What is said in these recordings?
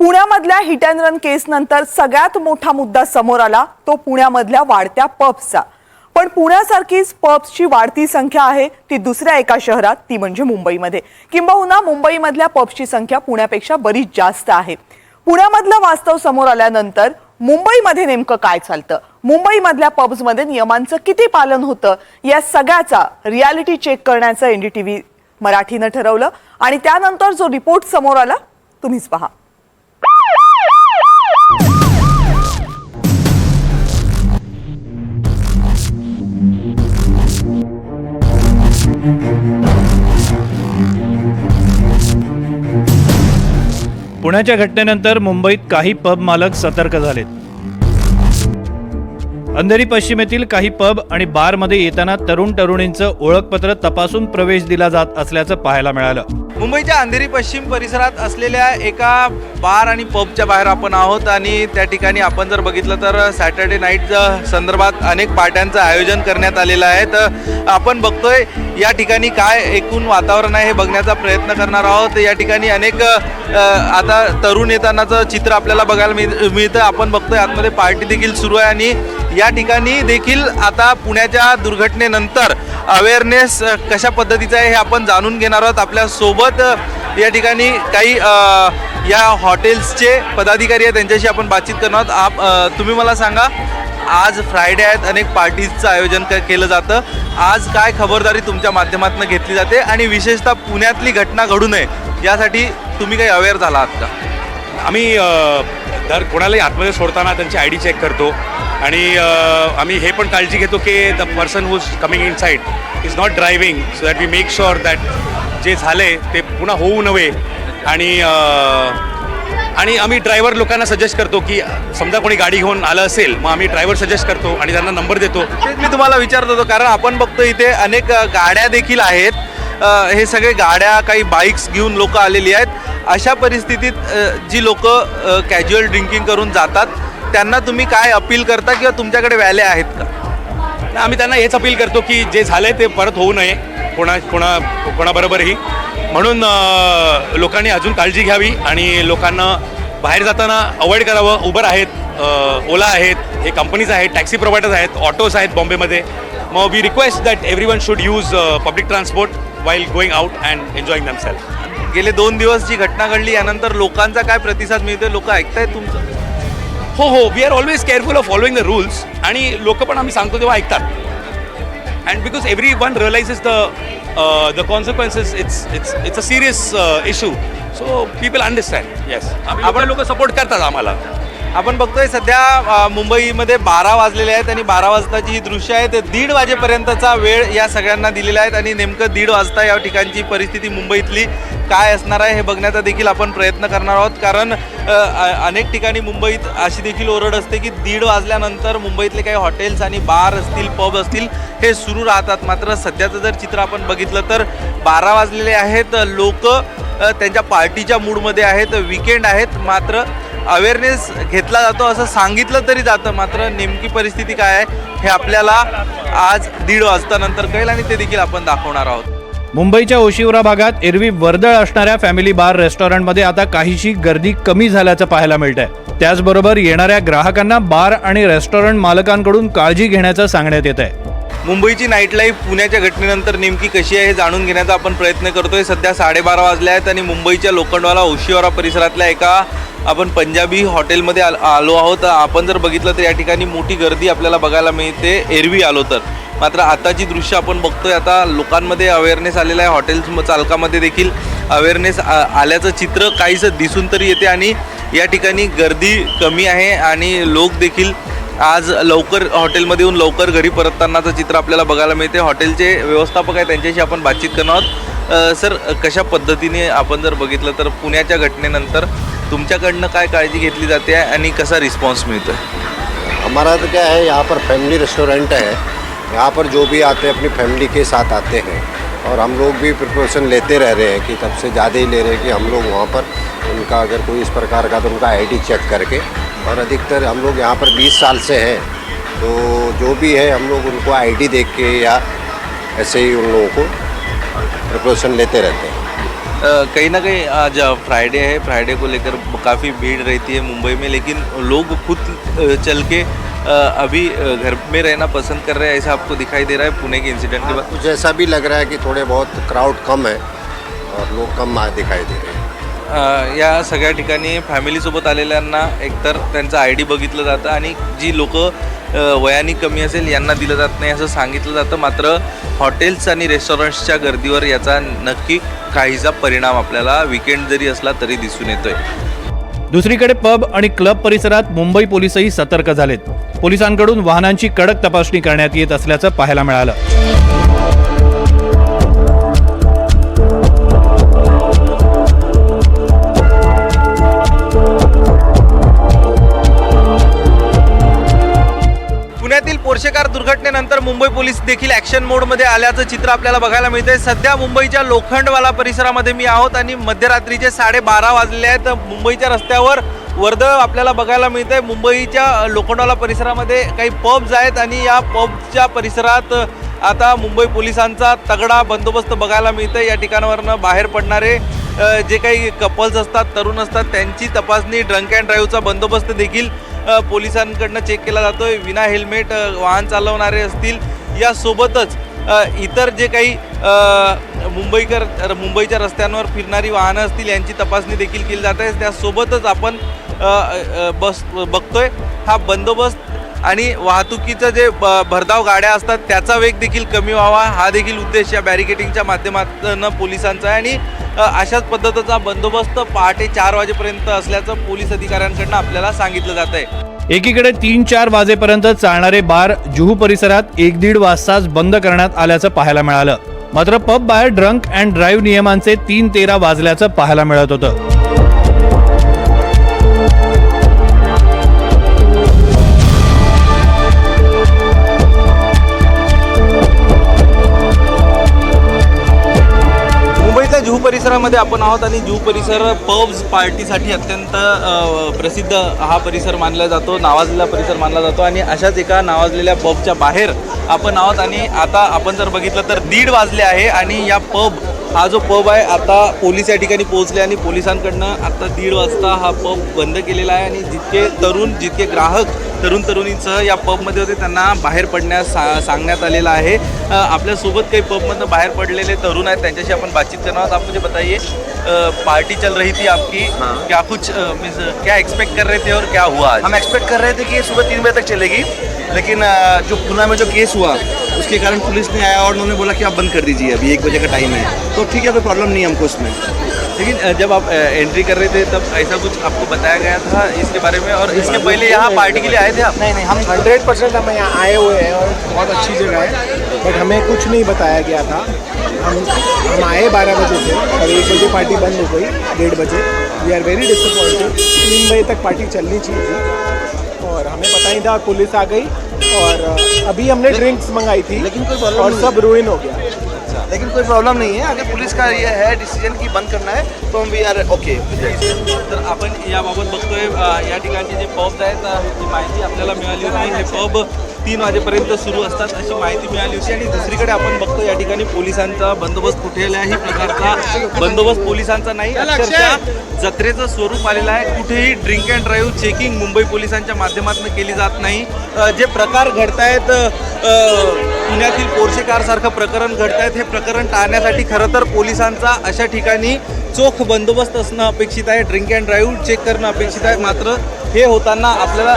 पुण्यामधल्या hit and run case नंतर सगळ्यात मोठा मुद्दा समोर आला तो पुण्यामधल्या वाढत्या पब्सचा पण पुण्यासारखीच पब्सची वाढती संख्या आहे ती दुसऱ्या एका शहरात ती म्हणजे मुंबईमध्ये. किंबहुना मुंबईमधल्या पब्सची संख्या पुण्यापेक्षा बरीच जास्त आहे. पुण्यामधलं वास्तव समोर आल्यानंतर मुंबईमध्ये नेमकं काय चालतं? मुंबईमधल्या पब्समध्ये नियमांचं किती पालन होतं? या सगळ्याचा रियालिटी चेक करण्याचं एनडीटीव्ही मराठीनं ठरवलं आणि त्यानंतर जो रिपोर्ट समोर आला तुम्हीच पहा. पुण्याच्या घटनेनंतर मुंबईत काही पब मालक सतर्क झालेत. अंधेरी पश्चिमेतील काही पब आणि बारमध्ये येताना तरुण तरुणींचं ओळखपत्र तपासून प्रवेश दिला जात असल्याचं पाहायला मिळालं. मुंबईच्या अंधेरी पश्चिम परिसरात असलेल्या एका बार आणि पबच्या बाहेर आपण आहोत आणि त्या ठिकाणी आपण जर बघितलं तर सॅटर्डे नाईट संदर्भात अनेक पार्ट्यांचं आयोजन करण्यात आलेलं आहे. तर आपण बघतोय या ठिकाणी काय एकूण वातावरण आहे हे बघण्याचा प्रयत्न करणार आहोत. या ठिकाणी अनेक आता तरुण येतानाचं चित्र आपल्याला बघायला मिळ मिळतं. आपण बघतोय आतमध्ये पार्टी देखील सुरू आहे आणि या ठिकाणी देखील आता पुण्याच्या दुर्घटनेनंतर अवेअरनेस कशा पद्धतीचं आहे हे आपण जाणून घेणार आहोत. आपल्यासोबत या ठिकाणी काही या हॉटेल्सचे पदाधिकारी आहेत त्यांच्याशी आपण बातचीत करणार आहोत. आप तुम्ही मला सांगा आज फ्रायडे आहेत अनेक पार्टीजचं आयोजन केलं जातं. आज काय खबरदारी तुमच्या माध्यमातून घेतली जाते आणि विशेषतः पुण्यातली घटना घडू नये यासाठी तुम्ही काही अवेअर झाला आहात का? आम्ही दर कोणालाही आतमध्ये सोडताना त्यांची आय डी चेक करतो. आणि आम्ही हे पण काळजी घेतो की the person who's coming in side is not driving so that we make sure that जे झाले ते पुन्हा होऊ नव्हे आणि आणि आम्ही ड्रायव्हर लोकांना सजेस्ट करतो की समजा कोणी गाडी घेऊन आलं असेल मग आम्ही ड्रायव्हर सजेस्ट करतो आणि त्यांना नंबर देतो. तेच मी तुम्हाला विचारत होतो कारण आपण बघतो इथे अनेक गाड्या देखील आहेत. हे सगळे गाड्या काही बाईक्स घेऊन लोक आलेली आहेत. अशा परिस्थितीत जी लोक कॅज्युअल ड्रिंकिंग करून जातात त्यांना तुम्ही काय अपील करता किंवा तुमच्याकडे व्याल्या आहेत का? आम्ही त्यांना हेच अपील करतो की जे झालंय ते परत होऊ नये कोणा कोणा कोणाबरोबरही. म्हणून लोकांनी अजून काळजी घ्यावी आणि लोकांना बाहेर जाताना अवॉइड करावं. उबर आहेत ओला आहेत हे कंपनीज आहेत टॅक्सी प्रोव्हायडर्स आहेत ऑटोज आहेत बॉम्बेमध्ये. मग we request that every one should use public transport while going out and enjoying themselves गेले दोन दिवस जी घटना घडली यानंतर लोकांचा काय प्रतिसाद मिळतोय? लोक ऐकतायत तुमचं? हो हो we are always careful of following the rules आणि लोक पण आम्ही सांगतो तेव्हा ऐकतात. And because every one realises the the consequences it's it's it's a serious issue so people understand yes आपण लोक सपोर्ट करतात आम्हाला. आपण बघतोय सध्या मुंबईमध्ये बारा वाजलेले आहेत आणि बारा वाजताची ही दृश्य आहेत दीड वाजेपर्यंतचा वेळ या सगळ्यांना दिलेला आहे आणि नेमकं दीड वाजता या ठिकाणची परिस्थिती मुंबईतली काय असणार आहे हे बघण्याचा देखील आपण प्रयत्न करणार आहोत. कारण अनेक ठिकाणी मुंबईत अशी देखील ओरड असते की दीड वाजल्यानंतर मुंबईतले काही हॉटेल्स आणि बार असतील पब असतील हे सुरू राहतात. मात्र सध्याचं जर चित्र आपण बघितलं तर बारा वाजलेले आहेत. लोक त्यांच्या पार्टीच्या मूडमध्ये आहेत. विकेंड आहेत. मात्र अवेअरनेस घेतला जातो असं सांगितलं तरी जातं. मात्र नेमकी परिस्थिती काय आहे हे आपल्याला आज दीड वाजतानंतर कळेल आणि ते देखील आपण दाखवणार आहोत. मुंबईच्या ओशिवरा भागात एरवी वर्दळ असणाऱ्या फॅमिली बार रेस्टॉरंटमध्ये आता काहीशी गर्दी कमी झाल्याचं पाहायला मिळतंय. त्याचबरोबर येणाऱ्या ग्राहकांना बार आणि रेस्टॉरंट मालकांकडून काळजी घेण्याचं सांगण्यात येत आहे मुंबईची नाईट लाईफ पुण्याच्या घटनेनंतर नेमकी कशी आहे हे जाणून घेण्याचा आपण प्रयत्न करतोय. सध्या साडेबारा वाजले आहेत आणि मुंबईच्या लोखंडवाला ओशिवरा परिसरातल्या एका आपण पंजाबी हॉटेलमध्ये आल आलो आहोत. आपण जर बघितलं तर या ठिकाणी मोठी गर्दी आपल्याला बघायला मिळते. एरवी आलो तर. मात्र आताची दृश्य आपण बघतोय. आता लोकांमध्ये अवेअरनेस आलेला आहे. हॉटेल्स चालकामध्ये देखील अवेअरनेस आल्याचं चित्र काहीसं दिसून तरी येते. आणि या ठिकाणी गर्दी कमी आहे. आणि लोक देखील आज लवकर हॉटेलमध्ये येऊन लवकर घरी परततानाचं चित्र आपल्याला बघायला मिळते. हॉटेलचे व्यवस्थापक आहे त्यांच्याशी आपण बातचीत करणार आहोत. सर कशा पद्धतीने आपण जर बघितलं तर पुण्याच्या घटनेनंतर तुमच्याकडनं काय काळजी घेतली जाते आहे कसा रिस्पॉन्स मिळतो हमारा तो क्या है, यहाँ पर फैमिली रेस्टोरेंट है। यहाँ पर जो भी आते हैं, अपनी फैमिली के साथ आते हैं। और हम लोग भी प्रिपरेशन लेते रह रहे हैं कि तब से ज़्यादा ही ले रहे हैं कि हम लोग वहाँ पर उनका अगर कोई इस प्रकार का तो उनका आईडी चेक करके। और अधिकतर हम लोग यहाँ पर 20 साल से हैं। तो जो भी है, हम लोग उनको आईडी देख के या ऐसे ही उन लोगों को प्रिपरेशन लेते रहते हैं। कहीं ना कहीं आज फ्राइडे है। फ्राइडे को लेकर काफ़ी भीड़ रहती है मुंबई में लेकिन लोग खुद चल के अभी घर में रहना पसंद कर रहे हैं ऐसा आपको दिखाई दे रहा है पुणे के इंसिडेंट के बाद? कुछ ऐसा भी लग रहा है कि थोड़े बहुत क्राउड कम है और लोग कम दिखाई दे रहे हैं। या सगळ्या ठिकाणी फॅमिलीसोबत आलेल्यांना एकतर त्यांचा आय डी बघितलं जातं आणि जी लोक वयाने कमी असेल यांना दिलं जात नाही असं सांगितलं जातं. मात्र हॉटेल्स आणि रेस्टॉरंट्सच्या गर्दीवर याचा नक्की काहीसा परिणाम आपल्याला विकेंड जरी असला तरी दिसून येतोय. दुसरीकडे पब आणि क्लब परिसरात मुंबई पोलीसही सतर्क झालेत. पोलिसांकडून वाहनांची कडक तपासणी करण्यात येत असल्याचं पाहायला मिळालं. पुण्यातील दुर्घटनेनंतर मुंबई पोलीस देखील ॲक्शन मोडमध्ये आल्याचं चित्र आपल्याला बघायला मिळतंय. सध्या मुंबईच्या लोखंडवाला परिसरामध्ये मी आहोत आणि मध्यरात्रीचे साडेबारा वाजले आहेत. मुंबईच्या रस्त्यावर वर्दळ आपल्याला बघायला मिळतंय. मुंबईच्या लोखंडवाला परिसरामध्ये काही पब्स आहेत आणि या पबच्या परिसरात आता मुंबई पोलिसांचा तगडा बंदोबस्त बघायला मिळतंय. या ठिकाणावरनं बाहेर पडणारे जे काही कपल्स असतात तरुण असतात त्यांची तपासणी ड्रंक अँड ड्राईव्हचा बंदोबस्त देखील पोलिसांकडनं चेक केला जातोय. विना हेल्मेट वाहन चालवणारे असतील. यासोबतच इतर जे काही मुंबईकर मुंबईच्या रस्त्यांवर फिरणारी वाहनं असतील यांची तपासणी देखील केली जात आहे. त्यासोबतच आपण बस बघतोय. हा बंदोबस्त आणि वाहतुकीचं जे ब- भरधाव गाड्या असतात त्याचा वेग देखील कमी व्हावा. हा देखील उद्देश या बॅरिकेटिंगच्या माध्यमातून पोलिसांचा आहे. आणि अशाच पद्धतीचा बंदोबस्त पहाटे चार वाजेपर्यंत असल्याचं पोलीस अधिकाऱ्यांकडनं आपल्याला सांगितलं जात आहे. एकीकडे तीन चार वाजेपर्यंत चालणारे बार जुहू परिसरात एक दीड वाजताच बंद करण्यात आल्याचं पाहायला मिळालं. मात्र पब बाहेर ड्रंक अँड ड्राईव्ह नियमांचे तीन तेरा वाजल्याचं पाहायला मिळत होतं. जुहू परिसरामध्ये आपण आहोत आणि जुहू परिसर पब्स पार्टीसाठी अत्यंत प्रसिद्ध हा परिसर मानला जातो नावाजलेला परिसर मानला जातो आणि अशाच एका नावाजलेल्या पबच्या बाहेर आपण आहोत आणि आता आपण जर बघितलं तर दीड वाजले आहे आणि या पब हा जो पब आहे आता पोलीस या ठिकाणी पोहोचले आणि पोलिसांकडनं आता दीड वाजता हा पब बंद केलेला आहे आणि जितके तरुण जितके ग्राहक तरुण तरुणींसह या पबमध्ये होते त्यांना बाहेर पडण्यास सा सांगण्यात आलेलं आहे. आपल्यासोबत काही पबमधनं बाहेर पडलेले तरुण आहेत त्यांच्याशी आपण बातचीत करणार आहोत. आप मुझे बताइए पार्टी चल रही थी आपकी. क्या कुछ मीन्स क्या एक्सपेक्ट कर रहे थे और क्या हुआ हम एक्सपेक्ट कर रहे थे कि ये सुबह तीन बजे तक चलेगी लेकिन जो पुणे में जो केस हुआ उसके कारण पुलिस ने आया और उन्होंने बोला कि आप बंद कर दीजिए अभी एक बजे का टाइम है। तो ठीक है कोई प्रॉब्लम नहीं है हमको उसमें। लेकिन जब आप एंट्री कर रहे थे तब ऐसा कुछ आपको बताया गया था इसके बारे में? और इसके पहले यहाँ पार्टी के लिए आए थे आप? नहीं नहीं हम हंड्रेड परसेंट हम यहाँ आए हुए हैं और बहुत अच्छी जगह है। बट हमें कुछ नहीं बताया गया था। हम हम आए बारह बजे थे और एक बजे पार्टी बंद हो गई डेढ़ बजे। वी आर वेरी डिसअपॉइंटेड तीन बजे तक पार्टी चलनी चाहिए थी। और हमें पता नहीं था पुलिस आ गई और अभी हमने ड्रिंक्स मंगाई थी लेकिन और सब रुइन हो गया। लेकिन कोई प्रॉब्लम नहीं है। अगर पुलिस का ये है डिसीजन की बंद करना है तो हम वी आर ओके तर आपण याबाबत बघतोय या ठिकाणचे जे पब्स आहेत ती माहिती आपल्याला मिळाली होती. हे पब तीन वाजेपर्यंत सुरू असतात अशी माहिती मिळाली होती. आणि दुसरीकडे आपण बघतो या ठिकाणी पोलिसांचा बंदोबस्त कुठल्याही प्रकारचा बंदोबस्त पोलिसांचा नाही. अक्षरशः जत्रेचं स्वरूप आलेलं आहे. कुठेही drink and drive checking Mumbai पोलिसांच्या माध्यमातून केली जात नाही. जे प्रकार घडतायत अ, पुण्यातील पोर्शे कारसारखं प्रकरण घडतायत. हे प्रकरण टाळण्यासाठी खरं तर पोलिसांचा अशा ठिकाणी चोख बंदोबस्त असणं अपेक्षित आहे. ड्रिंक अँड ड्राईव्ह चेक करणं अपेक्षित आहे. मात्र हे होताना आपल्याला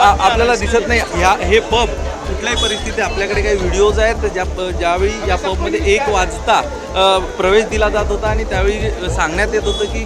आपल्याला दिसत नाही. ह्या हे पब कुठल्याही परिस्थिती आपल्याकडे काही व्हिडिओज आहेत. ज्या ज्यावेळी या पबमध्ये एक वाजता प्रवेश दिला जात होता आणि त्यावेळी सांगण्यात येत होतं की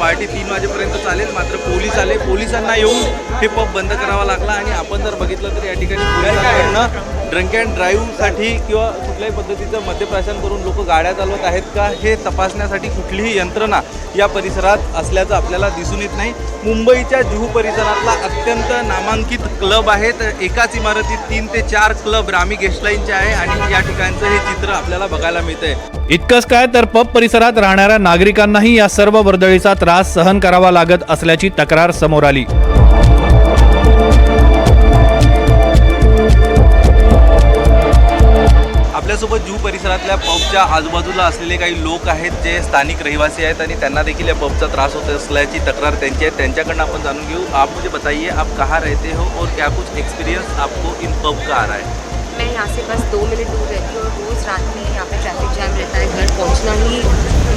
पार्टी तीन वाजेपर्यंत चालेल. मात्र पोलीस आले. पोलिसांना येऊन हे पब बंद करावा लागला आणि आपण जर बघितलं तर या ठिकाणी पोलिसांकडनं ड्रंक अँड ड्राईव्हसाठी किंवा कुठल्याही पद्धतीचं मद्यप्राशन करून लोक गाड्या चालवत आहेत का हे तपासण्यासाठी कुठलीही यंत्रणा या परिसरात असल्याचं आपल्याला दिसून येत नाही. मुंबईच्या जुहू परिसरातला अत्यंत नामांकित क्लब आहेत. एकाच इमारतीत तीन ते चार क्लब रामी गेस्ट लाईनचे आहे आणि या ठिकाणचं हे चित्र आपल्याला बघायला मिळतंय. इतकंच काय तर पब परिसरात राहणाऱ्या नागरिकांनाही या सर्व वर्दळीचा त्रास सहन करावा लागत असल्याची तक्रार समोर आली. आपल्यासोबत जुहू परिसरातल्या पबच्या आजूबाजूला असलेले काही लोक आहेत जे स्थानिक रहिवासी आहेत आणि त्यांना देखील या पबचा त्रास होत असल्याची तक्रार त्यांची आहे. त्यांच्याकडनं आपण जाणून घेऊ. आप मुझे बताइए आप कहाँ रहते हो और क्या कुछ एक्सपीरियंस आपको इन पब का आ रहा है? मैं यहाँ से बस दो मिनट दूर रहती हूँ रोज़ रात में यहाँ पे ट्रैफ़िक जैम रहता है। घर पहुँचना ही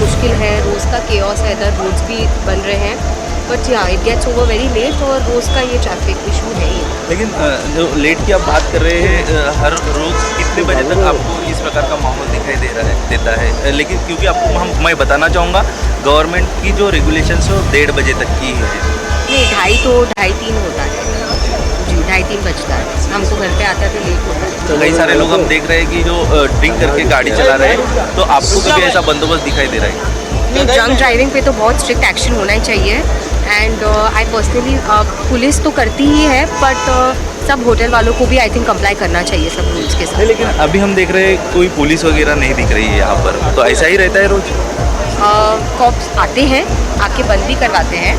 मुश्किल है। रोज़ का केओस है इधर रोड्स भी बन रहे हैं। But yeah it gets over very late और रोज़ का ये ट्रैफ़िक इशू है ही। लेकिन जो लेट की आप बात कर रहे हैं हर रोज़ कितने बजे तक आपको इस प्रकार का माहौल दिखाई दे रहा है देता है। लेकिन क्योंकि आपको हम मैं बताना चाहूँगा गवर्नमेंट की जो रेगुलेशन है वो डेढ़ बजे तक की है। नहीं ढाई तो ढाई तीन होता है। जी ढाई तीन बजता है। हमको घर पे आते आते लेट होता है। तो कई सारे लोग हम देख रहे हैं कि जो ड्रिंक करके गाड़ी चला रहे हैं तो आपको कभी ऐसा बंदोबस्त दिखाई दे रहा है? नहीं ड्रंक ड्राइविंग पे तो बहुत स्ट्रिक्ट एक्शन होना ही चाहिए। एंड आई पर्सनली पुलिस तो करती ही है बट uh, सब होटल वालों को भी आई थिंक कंप्लाई करना चाहिए सब रूल्स के साथ। लेकिन अभी हम देख रहे हैं कोई पुलिस वगैरह नहीं दिख रही है यहाँ पर। तो ऐसा ही रहता है रोज? कॉप्स uh, आते हैं आके बंद भी करवाते हैं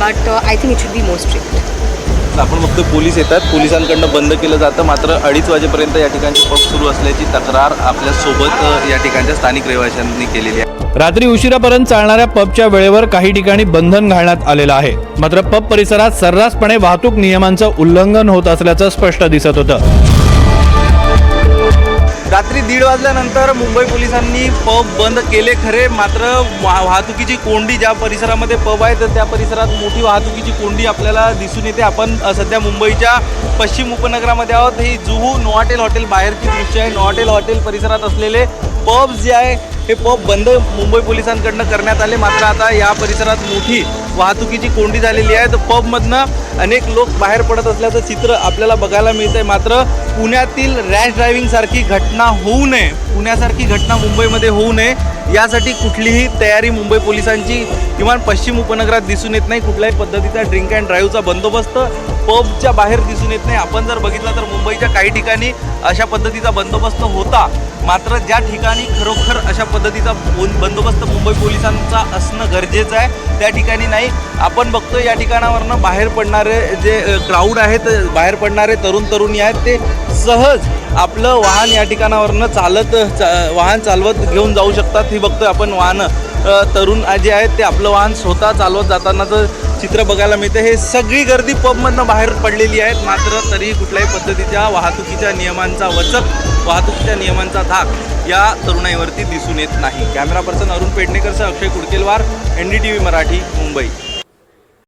but I think it should be most strict आपण फक्त पोलीस येतात. पोलिसांकडनं बंद केलं जातं. मात्र अडीच वाजेपर्यंत या ठिकाणची पब सुरू असल्याची तक्रार आपल्यासोबत सोबत या ठिकाणच्या स्थानिक रहिवाशांनी केलेली आहे. रात्री उशिरापर्यंत चालणाऱ्या पबच्या वेळेवर काही ठिकाणी बंधन घालण्यात आलेलं आहे. मात्र पब परिसरात सर्रासपणे वाहतूक नियमांचं उल्लंघन होत असल्याचं स्पष्ट दिसत होतं. रात्री दीड वाजल्यानंतर मुंबई पोलिसांनी पब बंद केले खरे. मात्र वा- वाहतुकीची कोंडी ज्या परिसरामध्ये पब आहे तर त्या परिसरात मोठी वाहतुकीची कोंडी आपल्याला दिसून येते. आपण सध्या मुंबईच्या पश्चिम उपनगरामध्ये आहोत. ही जुहू नॉटेल हॉटेल बाहेरची दृश्य आहे. नॉटेल हॉटेल परिसरात असलेले पब्स जे आहे हे पब बंद मुंबई पोलिसांकडनं करण्यात आले. मात्र आता या परिसरात मोठी वाहतुकीची कोंडी झालेली आहे. तर पबमधनं अनेक लोक बाहेर पडत असल्याचं चित्र आपल्याला बघायला मिळतंय. मात्र पुण्यातील रॅश ड्रायव्हिंगसारखी घटना होऊ नये. पुण्यासारखी घटना मुंबईमध्ये होऊ नये. यासाठी कुठलीही तयारी मुंबई पोलिसांची किमान पश्चिम उपनगरात दिसून येत नाही. कुठल्याही पद्धतीचा ड्रिंक अँड ड्राईव्हचा बंदोबस्त पबच्या बाहेर दिसून येत नाही. आपण जर बघितलं तर मुंबईच्या काही ठिकाणी अशा पद्धतीचा बंदोबस्त होता. मात्र ज्या ठिकाणी खरोखर अशा पद्धतीचा बंदोबस्त मुंबई पोलिसांचा असणं गरजेचं आहे त्या ठिकाणी नाही. नाही आपण बघतो या ठिकाणावरनं बाहेर पडणारे जे क्राऊड आहेत बाहेर पडणारे तरुण तरुणी आहेत ते सहज आपलं वाहन या ठिकाणावरनं चालत चा- वाहन चालवत घेऊन जाऊ शकतात. ही बघतोय आपण वाहनं. तरुण जे आहेत ते आपलं वाहन स्वतः चालवत जातानाचं चित्र बघायला मिळतं हे सगळी गर्दी पबमधनं बाहेर पडलेली आहेत. मात्र तरीही कुठल्याही पद्धतीच्या वाहतुकीच्या नियमांचा वचक वाहतुकीच्या नियमांचा धाक या तरुणाईवरती दिसून येत नाही. Camera person Arun पेडणेकरसह Akshay Kudkelwar N D T V Marathi Mumbai.